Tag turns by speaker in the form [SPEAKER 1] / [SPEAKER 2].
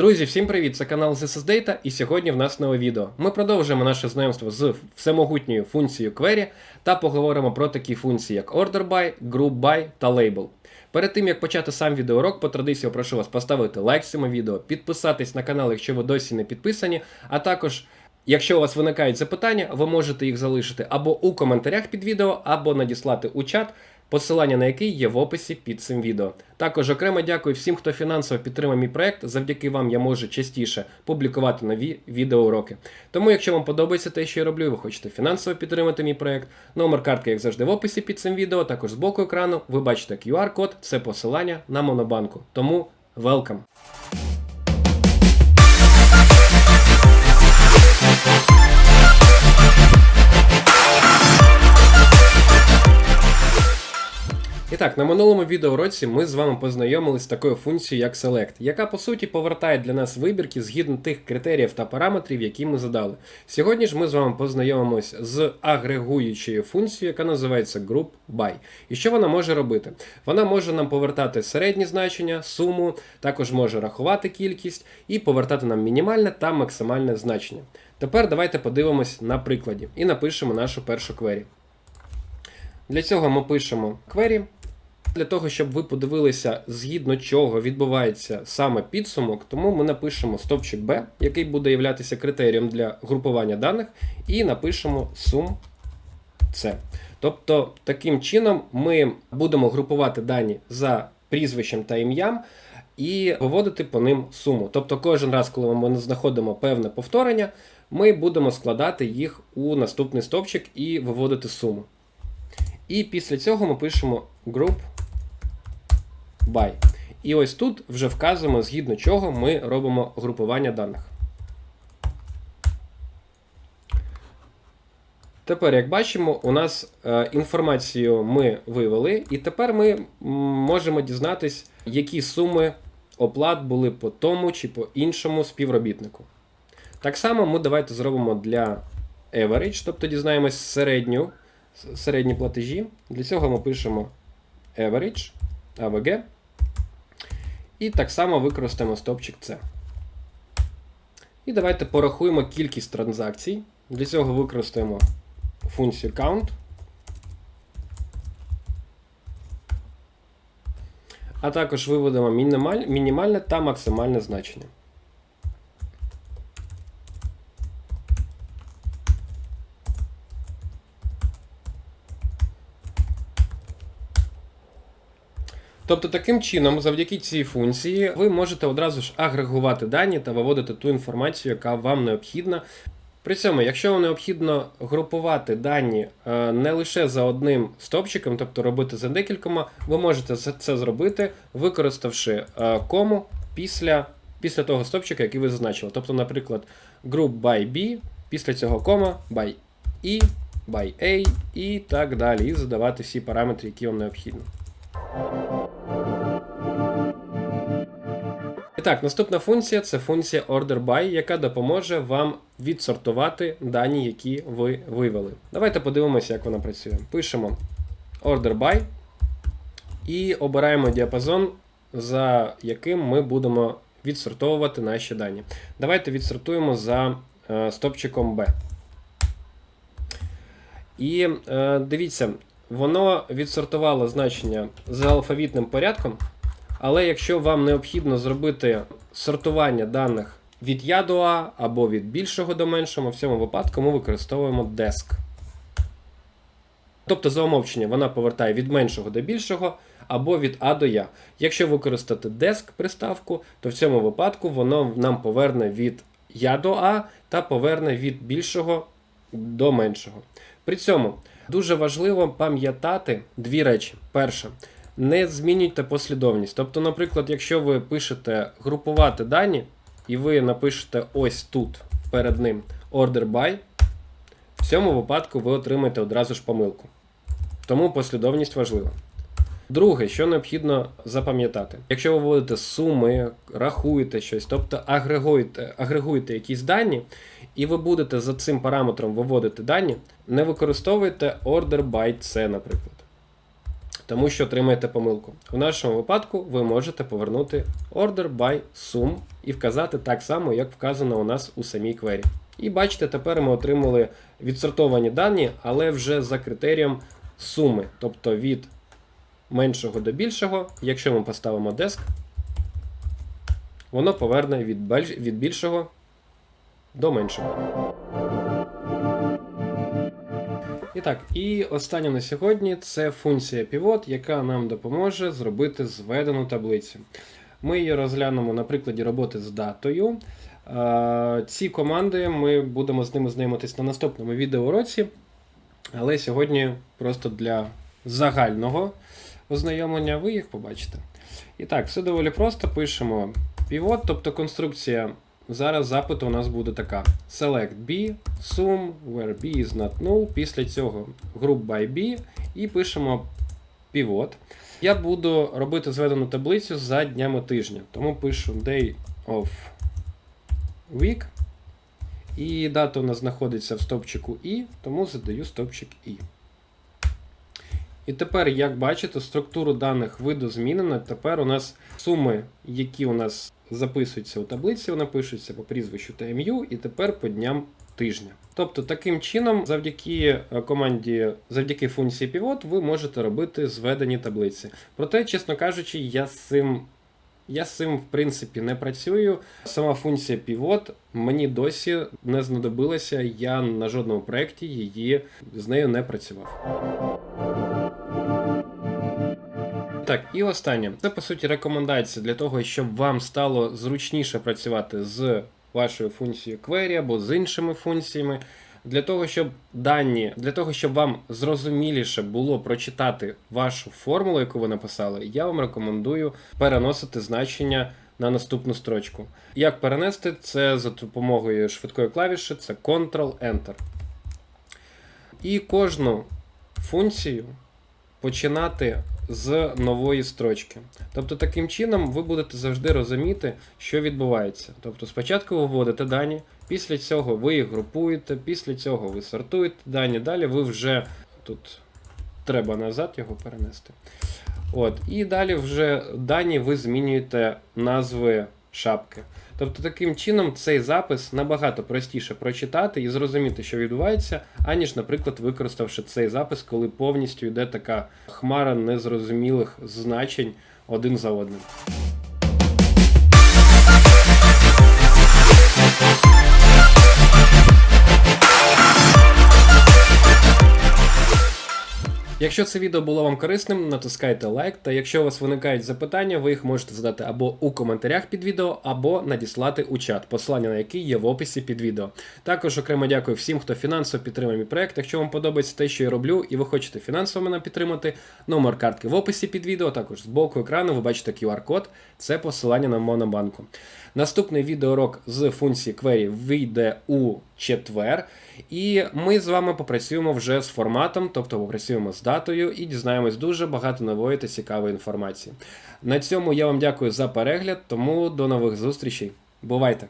[SPEAKER 1] Друзі, всім привіт! Це канал is Data, і сьогодні в нас нове відео. Ми продовжуємо наше знайомство з всемогутньою функцією Query та поговоримо про такі функції, як Order By, Group та Label. Перед тим як почати сам відеоурок, по традиції прошу вас поставити лайк цьому відео, підписатись на канал, якщо ви досі не підписані, а також. Якщо у вас виникають запитання, ви можете їх залишити або у коментарях під відео, або надіслати у чат, посилання на який є в описі під цим відео. Також окремо дякую всім, хто фінансово підтримав мій проект. Завдяки вам я можу частіше публікувати нові відеоуроки. Тому, якщо вам подобається те, що я роблю, і ви хочете фінансово підтримати мій проект, номер картки, як завжди, в описі під цим відео. Також з боку екрану ви бачите QR-код, це посилання на Монобанку. Тому welcome! Так, на минулому відеоуроці ми з вами познайомилися з такою функцією, як Select, яка по суті повертає для нас вибірки згідно тих критеріїв та параметрів, які ми задали. Сьогодні ж ми з вами познайомимось з агрегуючою функцією, яка називається Group By. І що вона може робити? Вона може нам повертати середні значення, суму, також може рахувати кількість і повертати нам мінімальне та максимальне значення. Тепер давайте подивимось на прикладі і напишемо нашу першу квері. Для цього ми пишемо query. Для того, щоб ви подивилися, згідно чого відбувається саме підсумок, тому ми напишемо стовпчик B, який буде являтися критерієм для групування даних, і напишемо sum C. Тобто, таким чином ми будемо групувати дані за прізвищем та ім'ям і виводити по ним суму. Тобто, кожен раз, коли ми знаходимо певне повторення, ми будемо складати їх у наступний стовпчик і виводити суму. І після цього ми пишемо group by. І ось тут вже вказуємо, згідно чого ми робимо групування даних. Тепер, як бачимо, у нас е, інформацію ми вивели, і тепер ми можемо дізнатись, які суми оплат були по тому чи по іншому співробітнику. Так само ми давайте зробимо для average, тобто дізнаємось середню середні платежі. Для цього ми пишемо average, AVG. І так само використаємо стопчик C. І давайте порахуємо кількість транзакцій. Для цього використаємо функцію count. А також виведемо мінімаль, мінімальне та максимальне значення. Тобто, таким чином, завдяки цій функції, ви можете одразу ж агрегувати дані та виводити ту інформацію, яка вам необхідна. При цьому, якщо вам необхідно групувати дані е, не лише за одним стопчиком, тобто робити за декількома, ви можете це зробити, використавши е, кому після після того стопчика, який ви зазначили. Тобто, наприклад, group by B, після цього кома by E, by A і так далі. І задавати всі параметри, які вам необхідні. І так, наступна функція це функція OrderBy, яка допоможе вам відсортувати дані, які ви вивели. Давайте подивимося, як вона працює. Пишемо OrderBy і обираємо діапазон, за яким ми будемо відсортовувати наші дані. Давайте відсортуємо за е, стопчиком B. І е, дивіться, воно відсортувало значення за алфавітним порядком. Але якщо вам необхідно зробити сортування даних від Я до А або від більшого до меншого, в цьому випадку ми використовуємо desk. Тобто за умовчення вона повертає від меншого до більшого або від А до Я. Якщо використати desk приставку, то в цьому випадку воно нам поверне від Я до А та поверне від більшого до меншого. При цьому дуже важливо пам'ятати дві речі. Перше не змінюйте послідовність. Тобто, наприклад, якщо ви пишете групувати дані, і ви напишете ось тут перед ним order by, в цьому випадку ви отримаєте одразу ж помилку. Тому послідовність важлива. Друге, що необхідно запам'ятати, якщо ви вводите суми, рахуєте щось, тобто агрегуєте, агрегуєте якісь дані, і ви будете за цим параметром виводити дані, не використовуйте order by C, наприклад. Тому що отримаєте помилку. В нашому випадку ви можете повернути order by sum і вказати так само, як вказано у нас у самій квері. І бачите, тепер ми отримали відсортовані дані, але вже за критерієм суми, тобто від меншого до більшого, якщо ми поставимо desk, воно поверне від більшого до меншого. І так, і останнє на сьогодні це функція pivot, яка нам допоможе зробити зведену таблицю. Ми її розглянемо на прикладі роботи з датою. Ці команди ми будемо з ними знайомитись на наступному відеоуроці, але сьогодні просто для загального ознайомлення ви їх побачите. І так, все доволі просто. Пишемо pivot, тобто конструкція. Зараз запиту у нас буде така: Select B, sum, where B is not null. Після цього group by B і пишемо pivot. Я буду робити зведену таблицю за днями тижня. Тому пишу day of week. І дата у нас знаходиться в стопчику I, тому задаю стопчик I. І тепер, як бачите, структуру даних виду змінено. Тепер у нас суми, які у нас записуються у таблиці, вони пишуться по прізвищу та ім'ю, і тепер по дням тижня. Тобто, таким чином, завдяки е, команді, завдяки функції pivot, ви можете робити зведені таблиці. Проте, чесно кажучи, я з цим. Я з цим, в принципі, не працюю. Сама функція pivot мені досі не знадобилася. Я на жодному проєкті її з нею не працював. Так, і останнє. Це по суті рекомендація для того, щоб вам стало зручніше працювати з вашою функцією query або з іншими функціями. Для того, щоб дані, для того, щоб вам зрозуміліше було прочитати вашу формулу, яку ви написали, я вам рекомендую переносити значення на наступну строчку. Як перенести це за допомогою швидкої клавіші, це Ctrl-Enter. І кожну функцію починати з нової строчки. Тобто, таким чином ви будете завжди розуміти, що відбувається. Тобто, спочатку ви вводите дані, після цього ви їх групуєте, після цього ви сортуєте дані, далі ви вже тут треба назад його перенести. От, і далі вже дані ви змінюєте назви шапки. Тобто, таким чином цей запис набагато простіше прочитати і зрозуміти, що відбувається, аніж, наприклад, використавши цей запис, коли повністю йде така хмара незрозумілих значень один за одним. Якщо це відео було вам корисним, натискайте лайк. Та якщо у вас виникають запитання, ви їх можете задати або у коментарях під відео, або надіслати у чат, посилання на який є в описі під відео. Також окремо дякую всім, хто фінансово підтримує мій проект. Якщо вам подобається те, що я роблю, і ви хочете фінансово мене підтримати, номер картки в описі під відео. Також з боку екрану ви бачите QR-код. Це посилання на Монобанку. Наступний відеоурок з функції query вийде у четвер. І ми з вами попрацюємо вже з форматом, тобто попрацюємо з датою і дізнаємось дуже багато нової та цікавої інформації. На цьому я вам дякую за перегляд, тому до нових зустрічей. Бувайте!